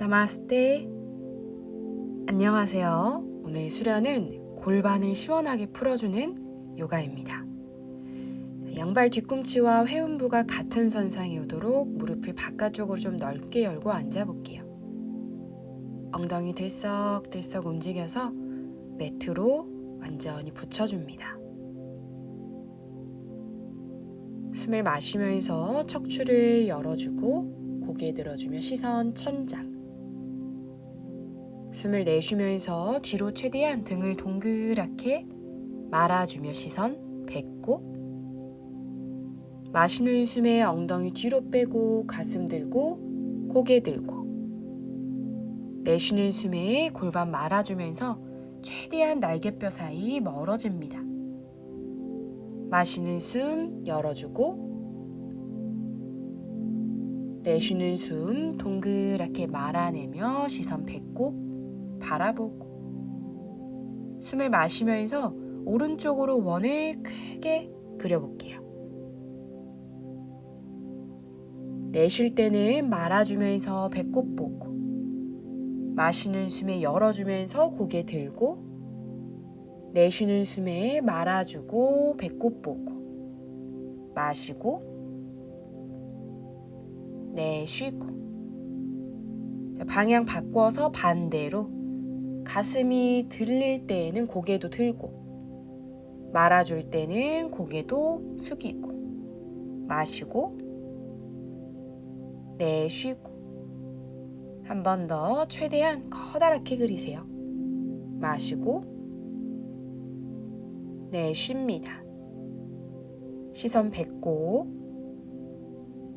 나마스테. 안녕하세요. 오늘 수련은 골반을 시원하게 풀어주는 요가입니다. 양발 뒤꿈치와 회음부가 같은 선상에 오도록 무릎을 바깥쪽으로 좀 넓게 열고 앉아볼게요. 엉덩이 들썩들썩 움직여서 매트로 완전히 붙여줍니다. 숨을 마시면서 척추를 열어주고 고개 들어주며 시선 천장. 숨을 내쉬면서 뒤로 최대한 등을 동그랗게 말아주며 시선 배꼽. 마시는 숨에 엉덩이 뒤로 빼고 가슴 들고 고개 들고. 내쉬는 숨에 골반 말아주면서 최대한 날개뼈 사이 멀어집니다. 마시는 숨 열어주고 내쉬는 숨 동그랗게 말아내며 시선 배꼽 바라보고 숨을 마시면서 오른쪽으로 원을 크게 그려볼게요. 내쉴 때는 말아주면서 배꼽 보고 마시는 숨에 열어주면서 고개 들고 내쉬는 숨에 말아주고 배꼽 보고 마시고 내쉬고 자, 방향 바꿔서 반대로 가슴이 들릴 때에는 고개도 들고 말아줄 때는 고개도 숙이고 마시고 내쉬고 한 번 더 최대한 커다랗게 그리세요. 마시고 내쉽니다. 시선 배꼽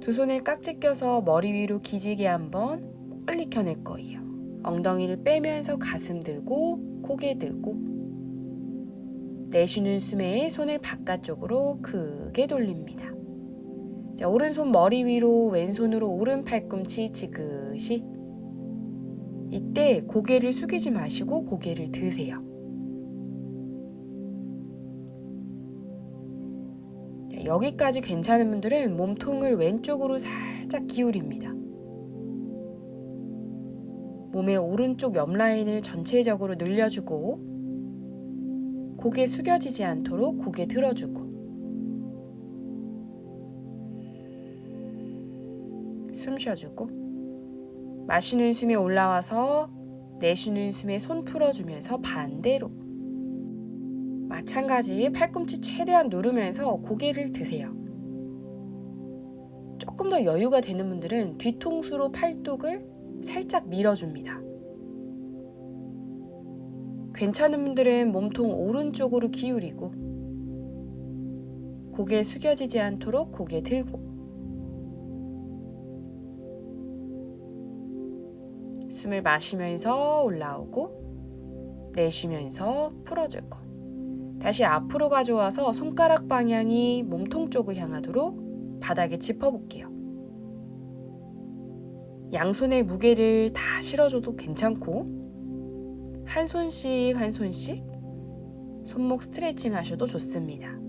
두 손을 깍지 껴서 머리 위로 기지개 한번 멀리 켜낼 거예요. 엉덩이를 빼면서 가슴 들고 고개 들고 내쉬는 숨에 손을 바깥쪽으로 크게 돌립니다. 자, 오른손 머리 위로 왼손으로 오른 팔꿈치 지그시 이때 고개를 숙이지 마시고 고개를 드세요. 자, 여기까지 괜찮은 분들은 몸통을 왼쪽으로 살짝 기울입니다. 몸의 오른쪽 옆 라인을 전체적으로 늘려주고 고개 숙여지지 않도록 고개 들어주고. 숨 쉬어주고. 마시는 숨에 올라와서 내쉬는 숨에 손 풀어주면서 반대로. 마찬가지 팔꿈치 최대한 누르면서 고개를 드세요. 조금 더 여유가 되는 분들은 뒤통수로 팔뚝을 살짝 밀어줍니다. 괜찮은 분들은 몸통 오른쪽으로 기울이고 고개 숙여지지 않도록 고개 들고 숨을 마시면서 올라오고 내쉬면서 풀어주고 다시 앞으로 가져와서 손가락 방향이 몸통 쪽을 향하도록 바닥에 짚어볼게요. 양손의 무게를 다 실어줘도 괜찮고 한 손씩 한 손씩 손목 스트레칭 하셔도 좋습니다.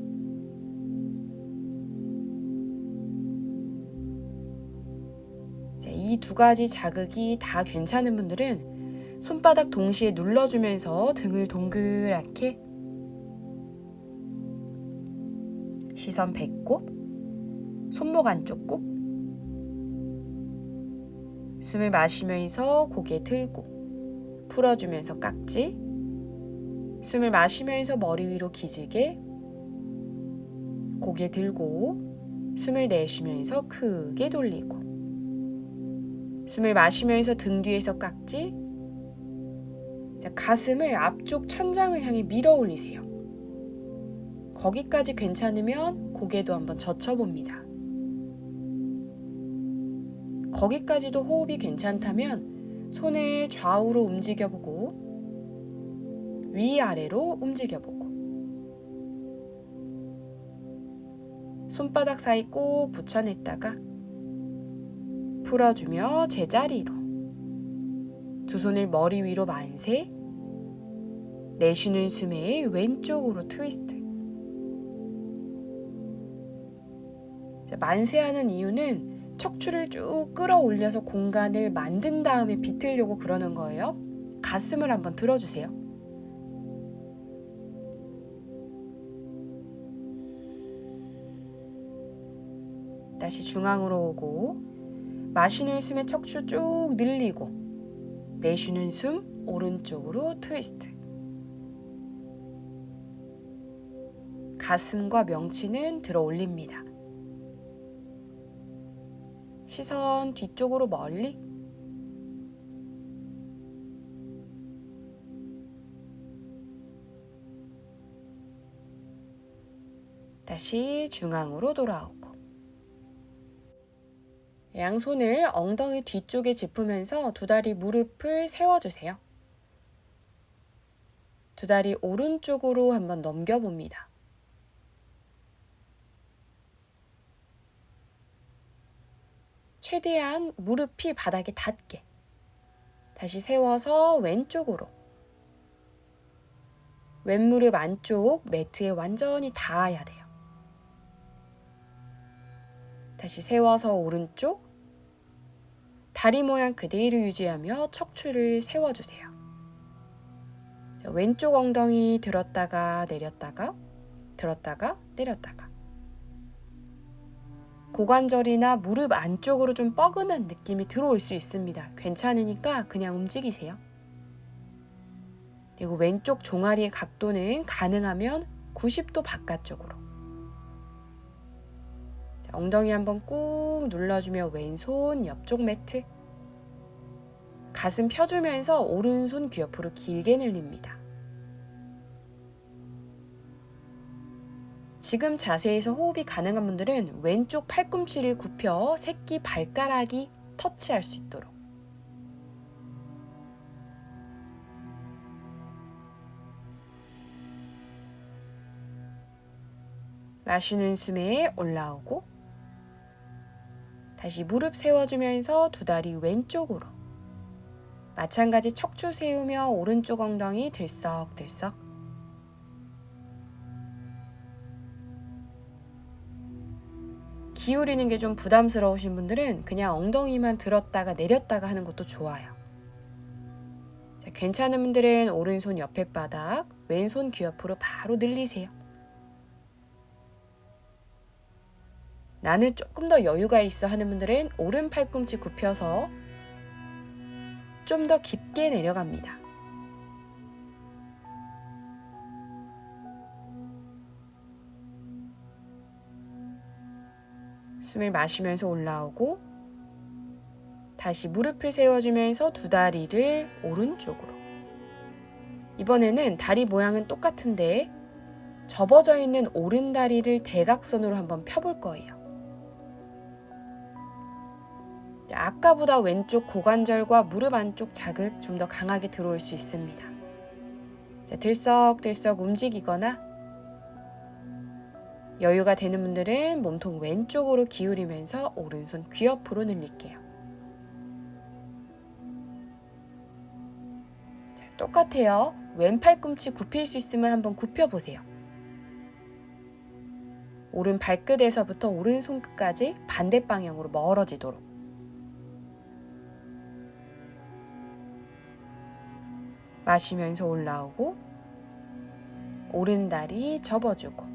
이 두 가지 자극이 다 괜찮은 분들은 손바닥 동시에 눌러주면서 등을 동그랗게 시선 배꼽 손목 안쪽 꾹 숨을 마시면서 고개 들고 풀어주면서 깍지 숨을 마시면서 머리 위로 기지개 고개 들고 숨을 내쉬면서 크게 돌리고 숨을 마시면서 등 뒤에서 깍지 자, 가슴을 앞쪽 천장을 향해 밀어 올리세요. 거기까지 괜찮으면 고개도 한번 젖혀봅니다. 거기까지도 호흡이 괜찮다면 손을 좌우로 움직여보고 위아래로 움직여보고. 손바닥 사이 꼭 붙여냈다가 풀어주며 제자리로. 두 손을 머리 위로 만세 내쉬는 숨에 왼쪽으로 트위스트. 만세하는 이유는 척추를 쭉 끌어올려서 공간을 만든 다음에 비틀려고 그러는 거예요. 가슴을 한번 들어주세요. 다시 중앙으로 오고 마시는 숨에 척추 쭉 늘리고 내쉬는 숨 오른쪽으로 트위스트. 가슴과 명치는 들어 올립니다. 시선 뒤쪽으로 멀리. 다시 중앙으로 돌아오고. 양손을 엉덩이 뒤쪽에 짚으면서 두 다리 무릎을 세워주세요. 두 다리 오른쪽으로 한번 넘겨봅니다. 최대한 무릎이 바닥에 닿게. 다시 세워서 왼쪽으로. 왼무릎 안쪽 매트에 완전히 닿아야 돼요. 다시 세워서 오른쪽. 다리 모양 그대로 유지하며 척추를 세워주세요. 자, 왼쪽 엉덩이 들었다가 내렸다가 들었다가 내렸다가 고관절이나 무릎 안쪽으로 좀 뻐근한 느낌이 들어올 수 있습니다. 괜찮으니까 그냥 움직이세요. 그리고 왼쪽 종아리의 각도는 가능하면 90도 바깥쪽으로. 자, 엉덩이 한번 꾹 눌러주며 왼손 옆쪽 매트. 가슴 펴주면서 오른손 귀 옆으로 길게 늘립니다. 지금 자세에서 호흡이 가능한 분들은 왼쪽 팔꿈치를 굽혀 새끼 발가락이 터치할 수 있도록. 마시는 숨에 올라오고 다시 무릎 세워주면서 두 다리 왼쪽으로 마찬가지 척추 세우며 오른쪽 엉덩이 들썩들썩 기울이는 게 좀 부담스러우신 분들은 그냥 엉덩이만 들었다가 내렸다가 하는 것도 좋아요. 자, 괜찮은 분들은 오른손 옆에 바닥, 왼손 귀 옆으로 바로 늘리세요. 나는 조금 더 여유가 있어 하는 분들은 오른 팔꿈치 굽혀서 좀 더 깊게 내려갑니다. 숨을 마시면서 올라오고 다시 무릎을 세워주면서 두 다리를 오른쪽으로 이번에는 다리 모양은 똑같은데 접어져 있는 오른 다리를 대각선으로 한번 펴볼 거예요. 아까보다 왼쪽 고관절과 무릎 안쪽 자극 좀 더 강하게 들어올 수 있습니다. 자, 들썩들썩 움직이거나 여유가 되는 분들은 몸통 왼쪽으로 기울이면서 오른손 귀 옆으로 늘릴게요. 자, 똑같아요. 왼 팔꿈치 굽힐 수 있으면 한번 굽혀보세요. 오른 발끝에서부터 오른 손끝까지 반대 방향으로 멀어지도록. 마시면서 올라오고 오른 다리 접어주고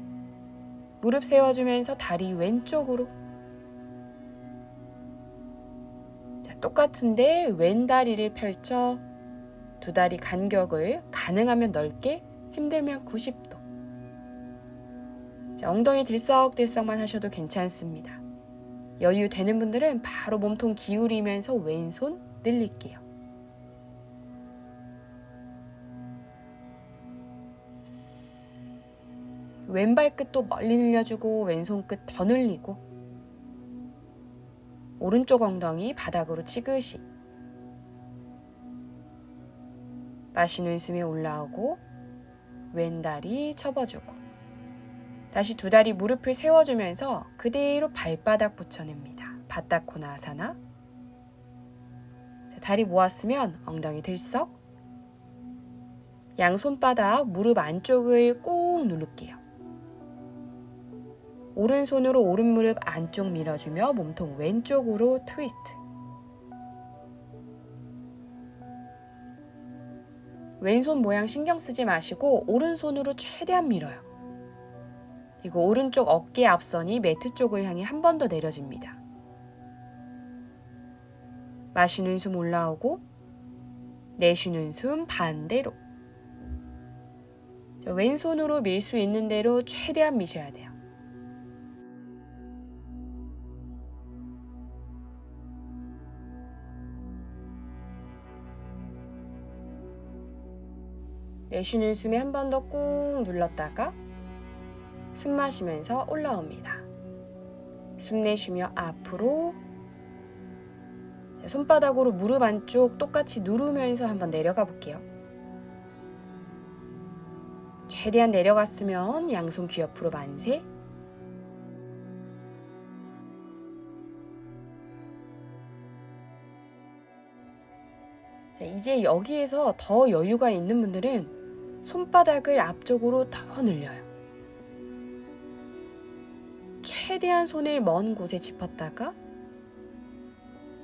무릎 세워주면서 다리 왼쪽으로 자, 똑같은데 왼 다리를 펼쳐 두 다리 간격을 가능하면 넓게 힘들면 90도 자, 엉덩이 들썩들썩만 하셔도 괜찮습니다. 여유 되는 분들은 바로 몸통 기울이면서 왼손 늘릴게요. 왼발 끝도 멀리 늘려주고 왼손 끝 더 늘리고 오른쪽 엉덩이 바닥으로 치듯이 마시는 숨에 올라오고 왼 다리 접어주고 다시 두 다리 무릎을 세워주면서 그대로 발바닥 붙여냅니다. 바닥코나 아사나 다리 모았으면 엉덩이 들썩 양손바닥 무릎 안쪽을 꾹 누를게요. 오른손으로 오른 무릎 안쪽 밀어주며 몸통 왼쪽으로 트위스트. 왼손 모양 신경 쓰지 마시고 오른손으로 최대한 밀어요. 그리고 오른쪽 어깨 앞선이 매트 쪽을 향해 한 번 더 내려집니다. 마시는 숨 올라오고 내쉬는 숨 반대로. 자, 왼손으로 밀 수 있는 대로 최대한 미셔야 돼요. 내쉬는 숨에 한 번 더 꾹 눌렀다가 숨 마시면서 올라옵니다. 숨 내쉬며 앞으로 자, 손바닥으로 무릎 안쪽 똑같이 누르면서 한번 내려가 볼게요. 최대한 내려갔으면 양손 귀 옆으로 만세. 자, 이제 여기에서 더 여유가 있는 분들은 손바닥을 앞쪽으로 더 늘려요. 최대한 손을 먼 곳에 짚었다가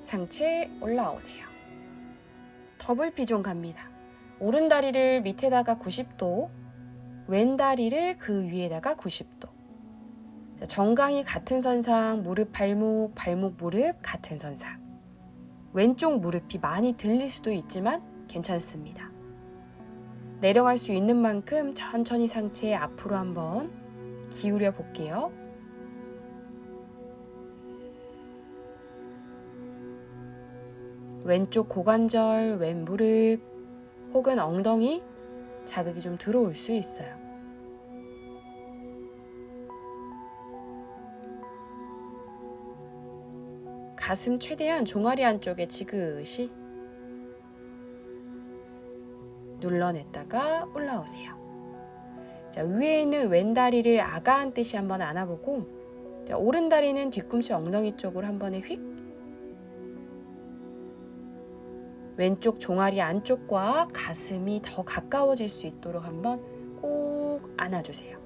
상체 올라오세요. 더블 피존 갑니다. 오른 다리를 밑에다가 90도, 왼 다리를 그 위에다가 90도. 자, 정강이 같은 선상, 무릎, 발목, 발목, 무릎 같은 선상. 왼쪽 무릎이 많이 들릴 수도 있지만 괜찮습니다. 내려갈 수 있는 만큼 천천히 상체 앞으로 한번 기울여 볼게요. 왼쪽 고관절, 왼 무릎 혹은 엉덩이 자극이 좀 들어올 수 있어요. 가슴 최대한 종아리 안쪽에 지그시 눌러냈다가 올라오세요. 자, 위에 있는 왼 다리를 아가한 듯이 한번 안아보고 자, 오른 다리는 뒤꿈치 엉덩이 쪽으로 한 번에 휙 왼쪽 종아리 안쪽과 가슴이 더 가까워질 수 있도록 한번 꾹 안아주세요.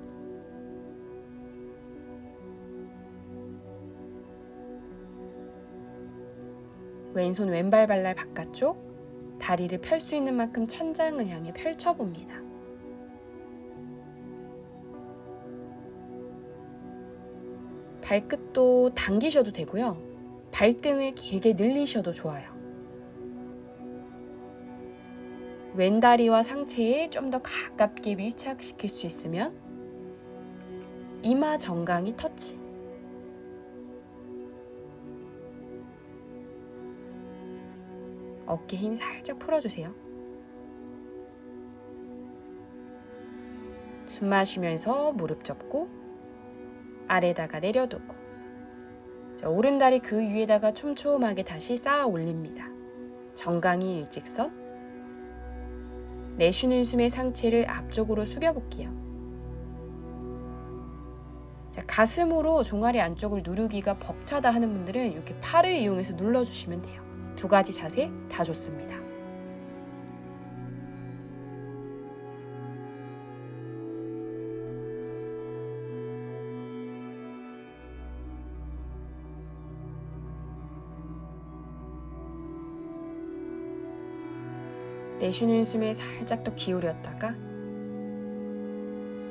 왼손 왼발 발날 바깥쪽 다리를 펼 수 있는 만큼 천장을 향해 펼쳐봅니다. 발끝도 당기셔도 되고요. 발등을 길게 늘리셔도 좋아요. 왼 다리와 상체에 좀 더 가깝게 밀착시킬 수 있으면 이마 정강이 터치. 어깨 힘 살짝 풀어주세요. 숨 마시면서 무릎 접고 아래다가 내려두고 자, 오른 다리 그 위에다가 촘촘하게 다시 쌓아 올립니다. 정강이 일직선 내쉬는 숨의 상체를 앞쪽으로 숙여볼게요. 자, 가슴으로 종아리 안쪽을 누르기가 벅차다 하는 분들은 이렇게 팔을 이용해서 눌러주시면 돼요. 두 가지 자세 다 좋습니다. 내쉬는 숨에 살짝 더 기울였다가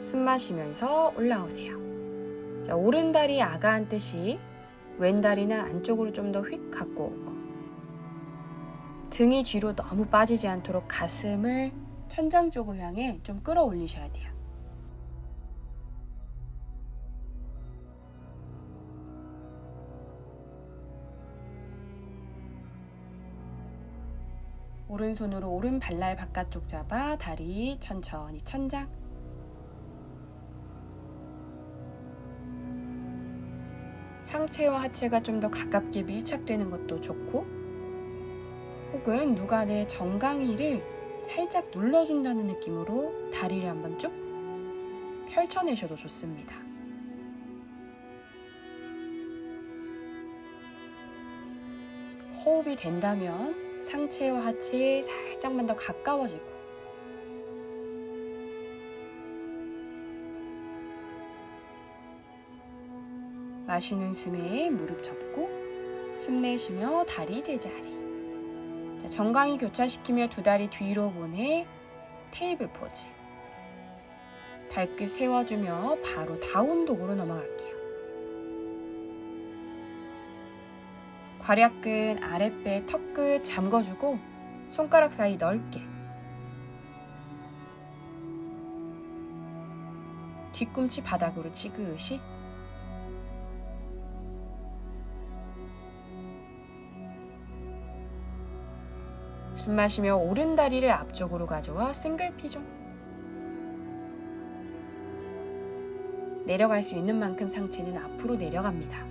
숨 마시면서 올라오세요. 자, 오른 다리 아가한 뜻이 왼 다리는 안쪽으로 좀 더 휙 갖고 등이 뒤로 너무 빠지지 않도록 가슴을 천장 쪽을 향해 좀 끌어올리셔야 돼요. 오른손으로 오른 발날 바깥쪽 잡아 다리 천천히 천장 상체와 하체가 좀 더 가깝게 밀착되는 것도 좋고 혹은 누가 내 정강이를 살짝 눌러준다는 느낌으로 다리를 한번 쭉 펼쳐내셔도 좋습니다. 호흡이 된다면 상체와 하체에 살짝만 더 가까워지고 마시는 숨에 무릎 접고 숨 내쉬며 다리 제자리. 자, 정강이 교차시키며 두 다리 뒤로 보내 테이블 포즈. 발끝 세워주며 바로 다운독으로 넘어갈게요. 괄약근 아랫배 턱끝 잠궈주고 손가락 사이 넓게 뒤꿈치 바닥으로 지그시 숨 마시며 오른 다리를 앞쪽으로 가져와 싱글 피존 내려갈 수 있는 만큼 상체는 앞으로 내려갑니다.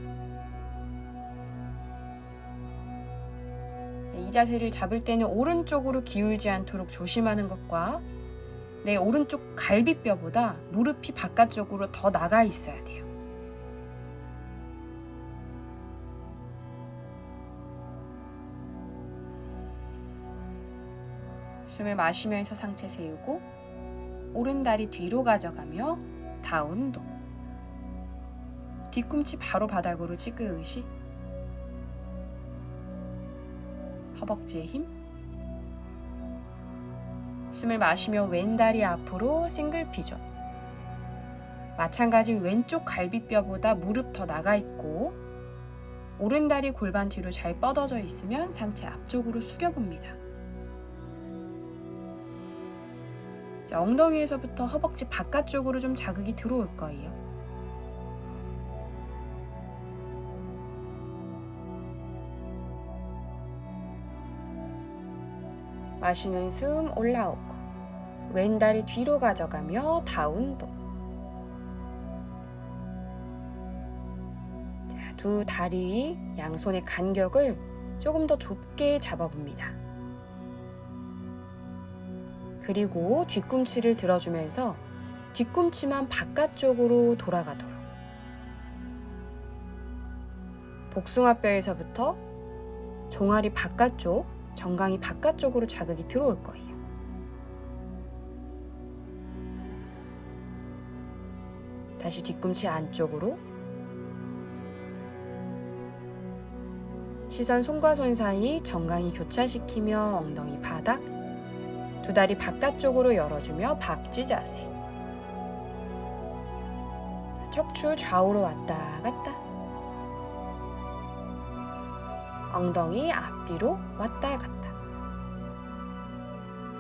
네, 이 자세를 잡을 때는 오른쪽으로 기울지 않도록 조심하는 것과 내 오른쪽 갈비뼈보다 무릎이 바깥쪽으로 더 나가 있어야 돼요. 숨을 마시면서 상체 세우고 오른 다리 뒤로 가져가며 다운독 뒤꿈치 바로 바닥으로 지그시 허벅지에 힘. 숨을 마시며 왼다리 앞으로 싱글 피존. 마찬가지 왼쪽 갈비뼈보다 무릎 더 나가 있고 오른다리 골반 뒤로 잘 뻗어져 있으면 상체 앞쪽으로 숙여봅니다. 자, 엉덩이에서부터 허벅지 바깥쪽으로 좀 자극이 들어올 거예요. 마시는 숨 올라오고 왼다리 뒤로 가져가며 다운독 자, 두 다리 양손의 간격을 조금 더 좁게 잡아봅니다. 그리고 뒤꿈치를 들어주면서 뒤꿈치만 바깥쪽으로 돌아가도록. 복숭아뼈에서부터 종아리 바깥쪽 정강이 바깥쪽으로 자극이 들어올 거예요. 다시 뒤꿈치 안쪽으로. 시선 손과 손 사이 정강이 교차시키며 엉덩이 바닥 두 다리 바깥쪽으로 열어주며 박쥐 자세 척추 좌우로 왔다 갔다 엉덩이 앞뒤로 왔다 갔다.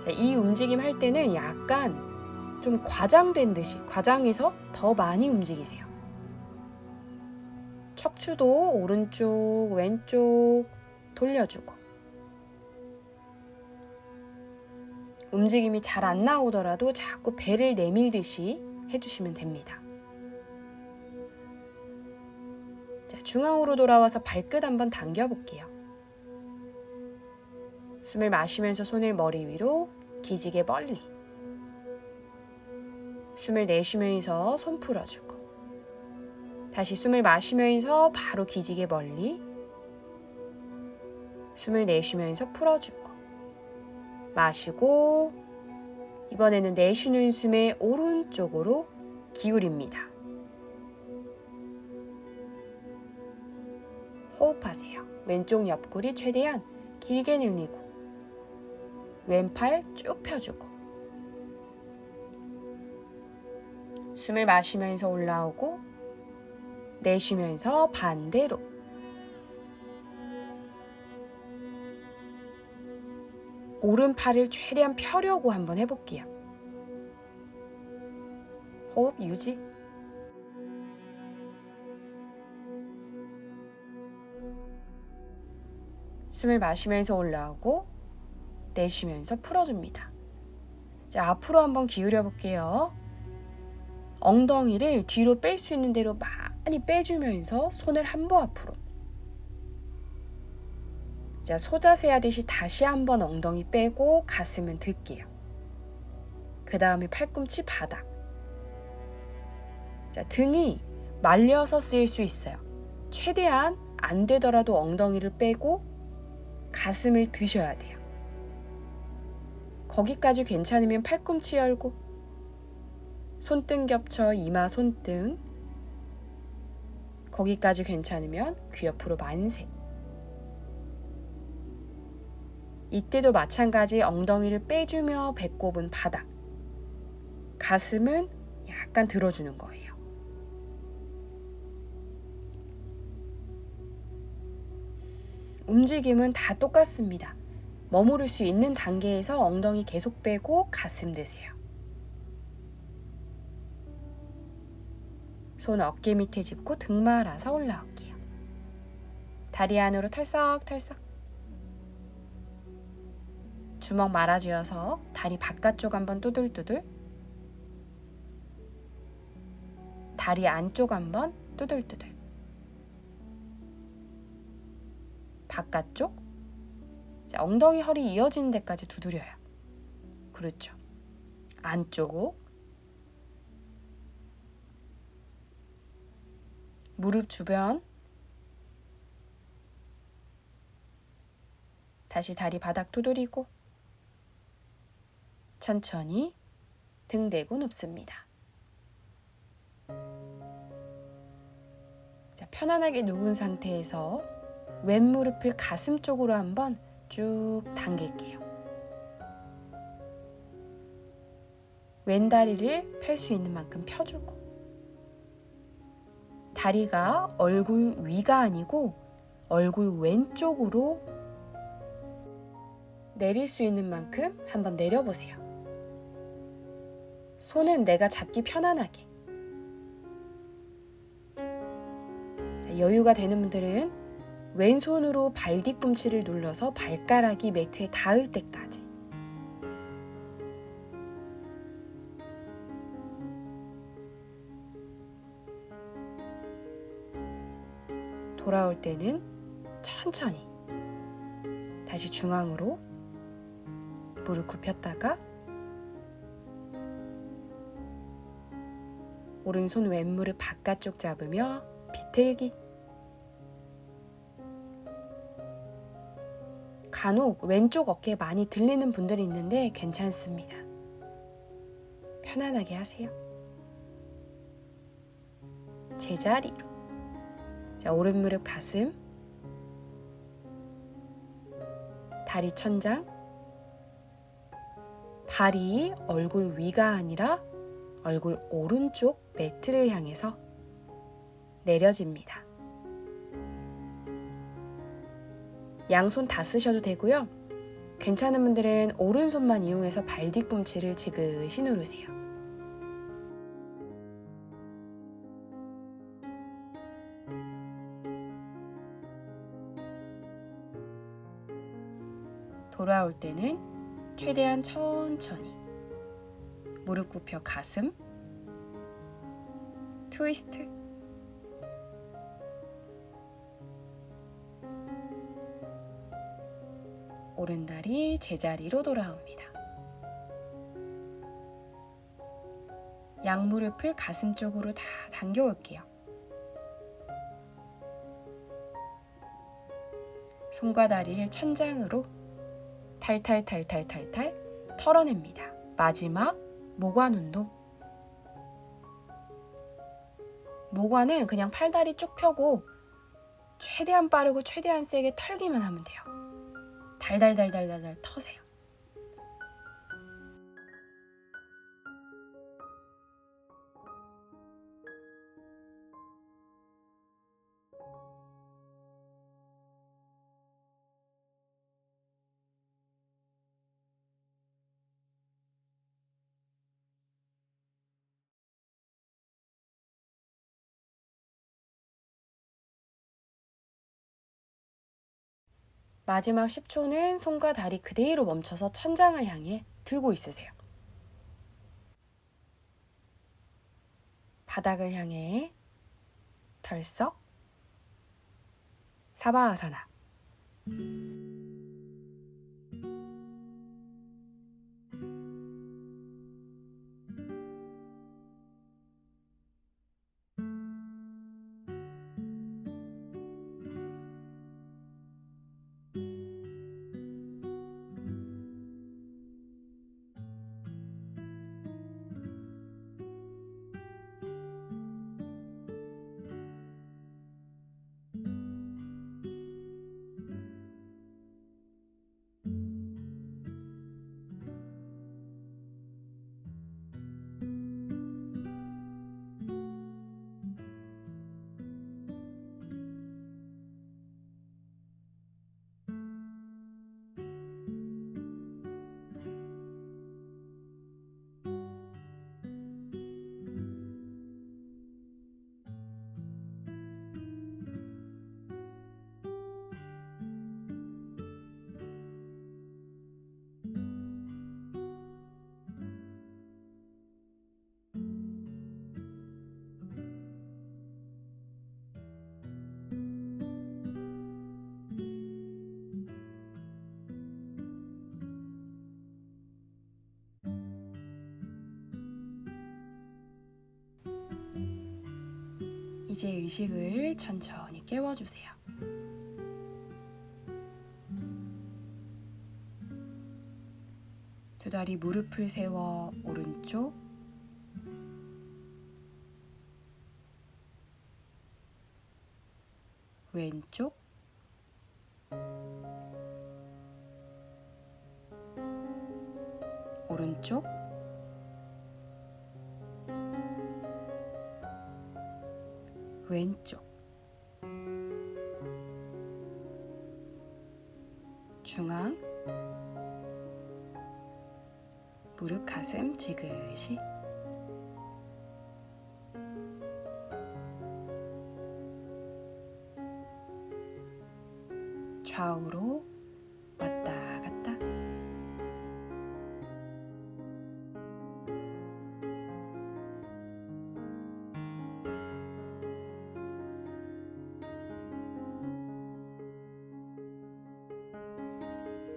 자, 이 움직임 할 때는 약간 좀 과장된 듯이 과장해서 더 많이 움직이세요. 척추도 오른쪽, 왼쪽 돌려주고 움직임이 잘 안 나오더라도 자꾸 배를 내밀듯이 해주시면 됩니다. 자, 중앙으로 돌아와서 발끝 한번 당겨 볼게요. 숨을 마시면서 손을 머리 위로 기지개 멀리. 숨을 내쉬면서 손 풀어주고. 다시 숨을 마시면서 바로 기지개 멀리. 숨을 내쉬면서 풀어주고. 마시고. 이번에는 내쉬는 숨에 오른쪽으로 기울입니다. 호흡하세요. 왼쪽 옆구리 최대한 길게 늘리고 왼팔 쭉 펴주고 숨을 마시면서 올라오고 내쉬면서 반대로 오른팔을 최대한 펴려고 한번 해볼게요. 호흡 유지. 숨을 마시면서 올라오고 내쉬면서 풀어줍니다. 자, 앞으로 한번 기울여 볼게요. 엉덩이를 뒤로 뺄 수 있는 대로 많이 빼주면서 손을 한 번 앞으로. 자, 소자세 하듯이 다시 한번 엉덩이 빼고 가슴은 들게요. 그 다음에 팔꿈치 바닥. 자, 등이 말려서 쓰일 수 있어요. 최대한 안 되더라도 엉덩이를 빼고 가슴을 드셔야 돼요. 거기까지 괜찮으면 팔꿈치 열고 손등 겹쳐 이마 손등 거기까지 괜찮으면 귀 옆으로 만세. 이때도 마찬가지 엉덩이를 빼주며 배꼽은 바닥. 가슴은 약간 들어주는 거예요. 움직임은 다 똑같습니다. 머무를 수 있는 단계에서 엉덩이 계속 빼고 가슴 드세요. 손 어깨 밑에 짚고 등 말아서 올라올게요. 다리 안으로 털썩털썩. 주먹 말아주어서 다리 바깥쪽 한번 두들두들. 다리 안쪽 한번 두들두들. 바깥쪽. 자, 엉덩이 허리 이어지는 데까지 두드려요. 그렇죠. 안쪽. 무릎 주변. 다시 다리 바닥 두드리고 천천히 등 대고 눕습니다. 자, 편안하게 누운 상태에서 왼 무릎을 가슴 쪽으로 한번 쭉 당길게요. 왼 다리를 펼 수 있는 만큼 펴주고 다리가 얼굴 위가 아니고 얼굴 왼쪽으로 내릴 수 있는 만큼 한번 내려보세요. 손은 내가 잡기 편안하게. 자, 여유가 되는 분들은 왼손으로 발 뒤꿈치를 눌러서 발가락이 매트에 닿을 때까지. 돌아올 때는 천천히 다시 중앙으로 무릎 굽혔다가 오른손 왼무릎 바깥쪽 잡으며 비틀기 간혹 왼쪽 어깨 많이 들리는 분들이 있는데 괜찮습니다. 편안하게 하세요. 제자리로. 자, 오른 무릎 가슴. 다리 천장. 발이 얼굴 위가 아니라 얼굴 오른쪽 매트를 향해서 내려집니다. 양손 다 쓰셔도 되고요. 괜찮은 분들은 오른손만 이용해서 발 뒤꿈치를 지그시 누르세요. 돌아올 때는 최대한 천천히 무릎 굽혀 가슴 트위스트 오른다리 제자리로 돌아옵니다. 양무릎을 가슴 쪽으로 다 당겨 올게요. 손과 다리를 천장으로 탈탈탈탈탈탈 털어냅니다. 마지막 모관 운동. 모관은 그냥 팔다리 쭉 펴고 최대한 빠르고 최대한 세게 털기만 하면 돼요. 달달달달달달 터세요. 마지막 10초는 손과 다리 그대로 멈춰서 천장을 향해 들고 있으세요. 바닥을 향해 털썩 사바아사나 이제 의식을 천천히 깨워주세요. 두 다리 무릎을 세워 오른쪽. 왼쪽. 오른쪽 지그시? 좌우로 왔다 갔다.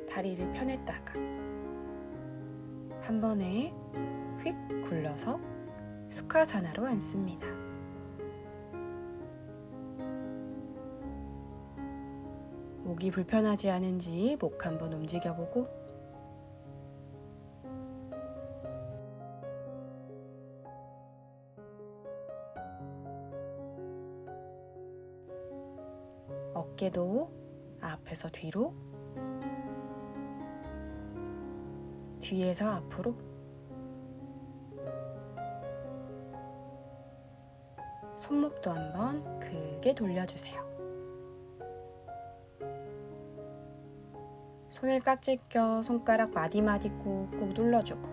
다리를 펴냈다가 한 번에 휙 굴러서 수카사나로 앉습니다. 목이 불편하지 않은지 목 한번 움직여보고 어깨도 앞에서 뒤로 뒤에서 앞으로 손목도 한번 크게 돌려주세요. 손을 깍지 껴 손가락 마디마디 꾹꾹 눌러주고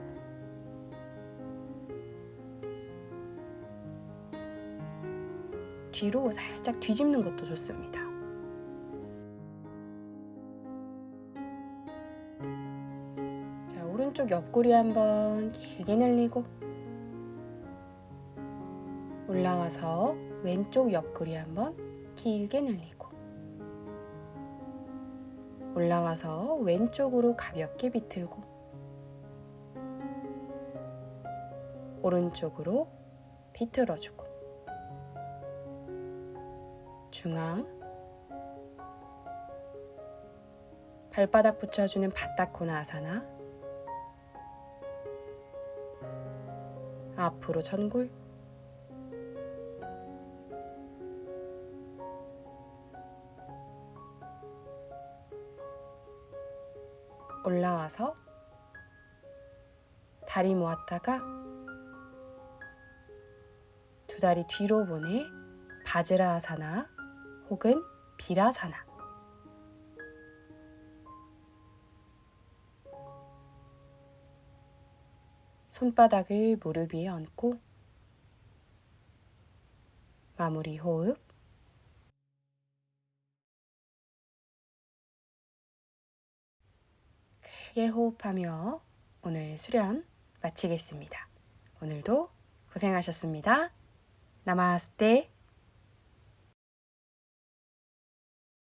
뒤로 살짝 뒤집는 것도 좋습니다. 오른쪽 옆구리 한번 길게 늘리고 올라와서 왼쪽 옆구리 한번 길게 늘리고 올라와서 왼쪽으로 가볍게 비틀고 오른쪽으로 비틀어주고 중앙 발바닥 붙여주는 바닥코나 아사나 앞으로 천굴 올라와서 다리 모았다가 두 다리 뒤로 보내 바즈라아사나 혹은 비라사나 손바닥을 무릎 위에 얹고 마무리 호흡 크게 호흡하며 오늘 수련 마치겠습니다. 오늘도 고생하셨습니다. 나마스테.